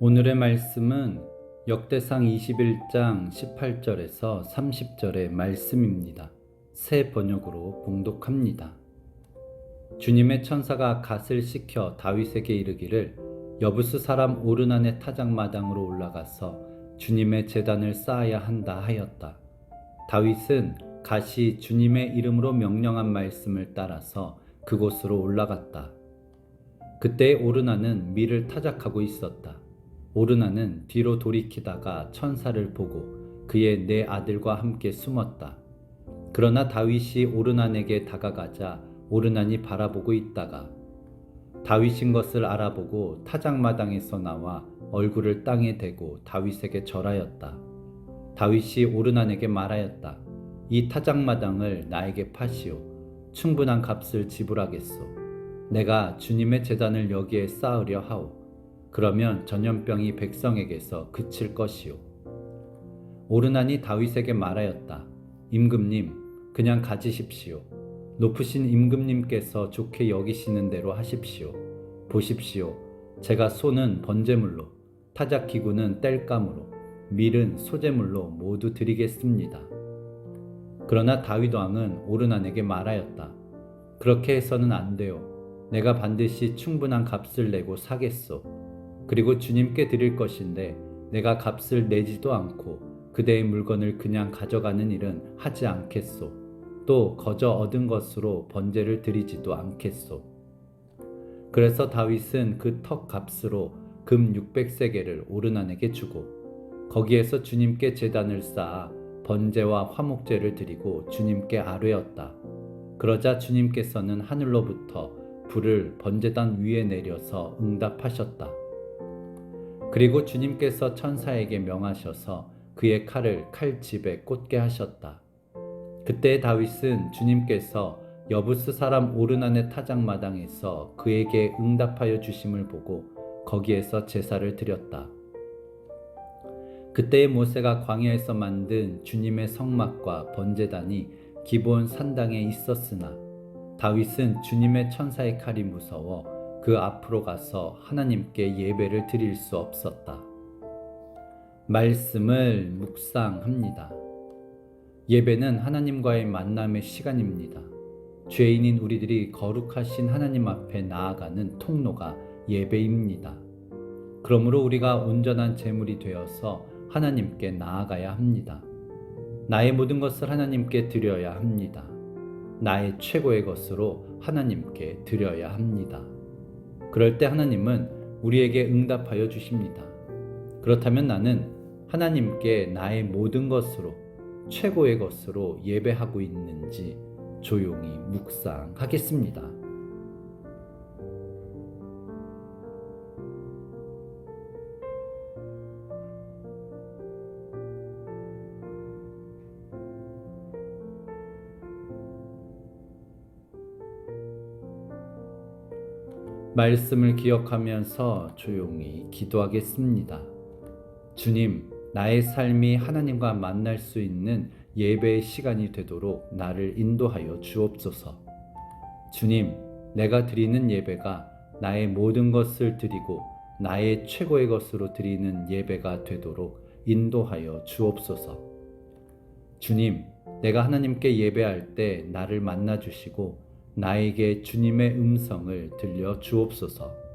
오늘의 말씀은 역대상 21장 18절에서 30절의 말씀입니다. 새 번역으로 봉독합니다. 주님의 천사가 갓을 시켜 다윗에게 이르기를 여부스 사람 오르난의 타작 마당으로 올라가서 주님의 제단을 쌓아야 한다 하였다. 다윗은 갓이 주님의 이름으로 명령한 말씀을 따라서 그곳으로 올라갔다. 그때 오르나는 밀을 타작하고 있었다. 오르나는 뒤로 돌이키다가 천사를 보고 그의 네 아들과 함께 숨었다. 그러나 다윗이 오르난에게 다가가자 오르난이 바라보고 있다가 다윗인 것을 알아보고 타작마당에서 나와 얼굴을 땅에 대고 다윗에게 절하였다. 다윗이 오르난에게 말하였다. 이 타작마당을 나에게 파시오. 충분한 값을 지불하겠소. 내가 주님의 재단을 여기에 쌓으려 하오. 그러면 전염병이 백성에게서 그칠 것이오. 오르난이 다윗에게 말하였다. 임금님, 그냥 가지십시오. 높으신 임금님께서 좋게 여기시는 대로 하십시오. 보십시오. 제가 소는 번제물로, 타작기구는 땔감으로, 밀은 소제물로 모두 드리겠습니다. 그러나 다윗 왕은 오르난에게 말하였다. 그렇게 해서는 안 돼요. 내가 반드시 충분한 값을 내고 사겠소. 그리고 주님께 드릴 것인데 내가 값을 내지도 않고 그대의 물건을 그냥 가져가는 일은 하지 않겠소. 또 거저 얻은 것으로 번제를 드리지도 않겠소. 그래서 다윗은 그 턱 값으로 금 600세겔을 오르난에게 주고 거기에서 주님께 제단을 쌓아 번제와 화목제를 드리고 주님께 아뢰었다. 그러자 주님께서는 하늘로부터 불을 번제단 위에 내려서 응답하셨다. 그리고 주님께서 천사에게 명하셔서 그의 칼을 칼집에 꽂게 하셨다. 그때 다윗은 주님께서 여부스 사람 오르난의 타작마당에서 그에게 응답하여 주심을 보고 거기에서 제사를 드렸다. 그때의 모세가 광야에서 만든 주님의 성막과 번제단이 기본 산당에 있었으나 다윗은 주님의 천사의 칼이 무서워 그 앞으로 가서 하나님께 예배를 드릴 수 없었다. 말씀을 묵상합니다. 예배는 하나님과의 만남의 시간입니다. 죄인인 우리들이 거룩하신 하나님 앞에 나아가는 통로가 예배입니다. 그러므로 우리가 온전한 제물이 되어서 하나님께 나아가야 합니다. 나의 모든 것을 하나님께 드려야 합니다. 나의 최고의 것으로 하나님께 드려야 합니다. 그럴 때 하나님은 우리에게 응답하여 주십니다. 그렇다면 나는 하나님께 나의 모든 것으로 최고의 것으로 예배하고 있는지 조용히 묵상하겠습니다. 말씀을 기억하면서 조용히 기도하겠습니다. 주님, 나의 삶이 하나님과 만날 수 있는 예배의 시간이 되도록 나를 인도하여 주옵소서. 주님, 내가 드리는 예배가 나의 모든 것을 드리고 나의 최고의 것으로 드리는 예배가 되도록 인도하여 주옵소서. 주님, 내가 하나님께 예배할 때 나를 만나 주시고 나에게 주님의 음성을 들려 주옵소서.